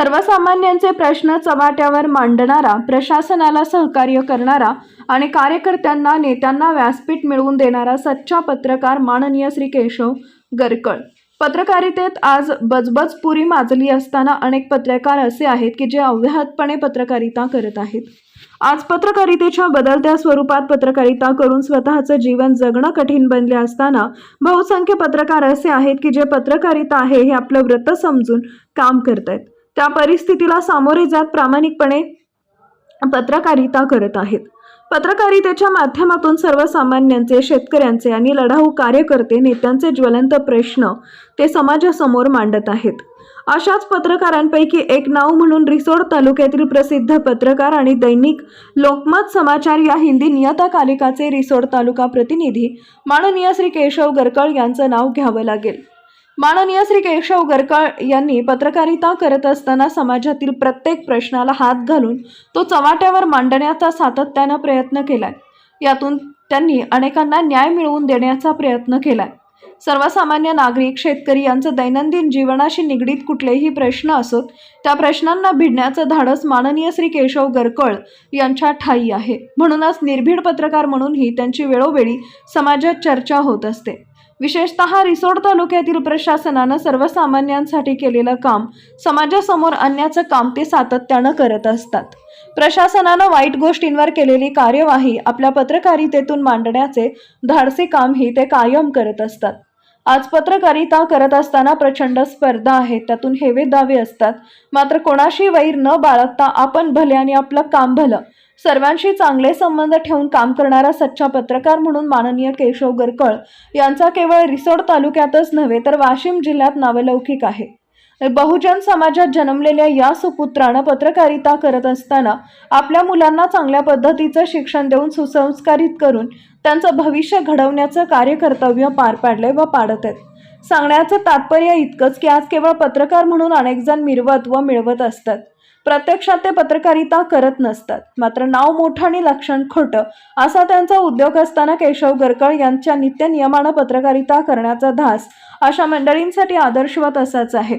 सर्वसामान्यांचे प्रश्न चव्हाट्यावर मांडणारा प्रशासनाला सहकार्य करणारा आणि कार्यकर्त्यांना नेत्यांना व्यासपीठ मिळवून देणारा सच्चा पत्रकार माननीय श्री केशव गरकळ. पत्रकारितेत आज बजबज पुरी माजली असताना अनेक पत्रकार असे आहेत की जे अव्याहतपणे पत्रकारिता करत आहेत. आज पत्रकारितेच्या बदलत्या स्वरूपात पत्रकारिता करून स्वतःचं जीवन जगणं कठीण बनले असताना बहुसंख्य पत्रकार असे आहेत की जे पत्रकारिता आहे हे आपलं व्रत समजून काम करत आहेत त्या परिस्थितीला सामोरे जात प्रामाणिकपणे पत्रकारिता करत आहेत. पत्रकारितेच्या माध्यमातून सर्वसामान्यांचे शेतकऱ्यांचे आणि लढाऊ कार्यकर्ते नेत्यांचे ज्वलंत प्रश्न ते समाजासमोर मांडत आहेत. अशाच पत्रकारांपैकी एक नाव म्हणून रिसोड तालुक्यातील प्रसिद्ध पत्रकार आणि दैनिक लोकमत समाचार या हिंदी नियतकालिकाचे रिसोड तालुका प्रतिनिधी माननीय श्री केशव गरकळ यांचं नाव घ्यावं लागेल. माननीय श्री केशव गरकाळ यांनी पत्रकारिता करत असताना समाजातील प्रत्येक प्रश्नाला हात घालून तो चव्हाट्यावर मांडण्याचा सातत्यानं प्रयत्न केलाय. यातून त्यांनी अनेकांना न्याय मिळवून देण्याचा प्रयत्न केलाय. सर्वसामान्य नागरिक शेतकरी यांचं दैनंदिन जीवनाशी निगडीत कुठलेही प्रश्न असोत त्या प्रश्नांना भिडण्याचं धाडस माननीय श्री केशव गरकळ यांच्या ठाई आहे. म्हणूनच निर्भीड पत्रकार म्हणूनही त्यांची वेळोवेळी समाजात चर्चा होत असते. विशेषतः रिसोड तालुक्यातील प्रशासनानं सर्वसामान्यांसाठी केलेलं काम समाजासमोर आणण्याचं काम ते सातत्यानं करत असतात. प्रशासनानं वाईट गोष्टींवर केलेली कार्यवाही आपल्या पत्रकारितेतून मांडण्याचे धाडसी कामही ते कायम करत असतात. आज पत्रकारिता करत असताना प्रचंड स्पर्धा आहे त्यातून हेवे दावे असतात. मात्र कोणाशी वैर न बाळगता आपण भले आणि आपलं काम भलं सर्वांशी चांगले संबंध ठेवून काम करणारा सच्चा पत्रकार म्हणून माननीय केशव गरकळ यांचा केवळ रिसोड तालुक्यातच नव्हे तर वाशिम जिल्ह्यात नावलौकिक आहे. बहुजन समाजात जन्मलेल्या या सुपुत्रानं पत्रकारिता करत असताना आपल्या मुलांना चांगल्या पद्धतीचं शिक्षण देऊन सुसंस्कारित करून त्यांचं भविष्य घडवण्याचं कार्यकर्तव्य पार पाडलंय व पाडत आहेत. सांगण्याचं तात्पर्य इतकंच की आज केवळ पत्रकार म्हणून अनेक जण मिरवत व मिळवत असतात. प्रत्यक्षात ते पत्रकारिता करत नसतात. मात्र नाव मोठं आणि लक्षण खोटं असा त्यांचा उद्योग असताना केशव गरकळ यांच्या नित्य नियमानं पत्रकारिता करण्याचा धास अशा मंडळींसाठी आदर्शवत असाच आहे.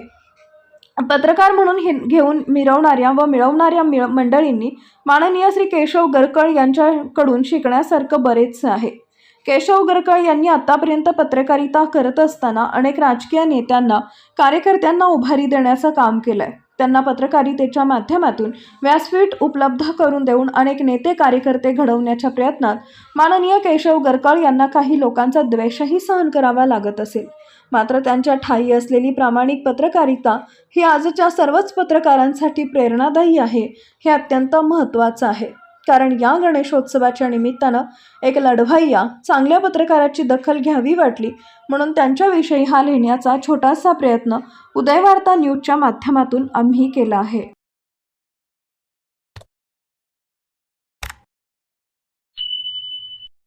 पत्रकार म्हणून हे घेऊन मिरवणाऱ्या व मिळवणाऱ्या मिळ मंडळींनी माननीय श्री केशव गरकळ यांच्याकडून शिकण्यासारखं बरेच आहे. केशव गरकळ यांनी आतापर्यंत पत्रकारिता करत असताना अनेक राजकीय नेत्यांना कार्यकर्त्यांना उभारी देण्याचं काम केलंय. त्यांना पत्रकारितेच्या माध्यमातून व्यासपीठ उपलब्ध करून देऊन अनेक नेते कार्यकर्ते घडवण्याच्या प्रयत्नात माननीय केशव गरकळ यांना काही लोकांचा द्वेषही सहन करावा लागत असेल. मात्र त्यांच्या ठाई असलेली प्रामाणिक पत्रकारिता ही आजच्या सर्वच पत्रकारांसाठी प्रेरणादायी आहे हे अत्यंत महत्त्वाचं आहे. कारण या गणेशोत्सवाच्या निमित्तानं एक लढवाय्या चांगल्या पत्रकाराची दखल घ्यावी वाटली. म्हणून त्यांच्याविषयी हा लिहिण्याचा छोटासा प्रयत्न उदयवार्ता न्यूजच्या माध्यमातून आम्ही केला आहे.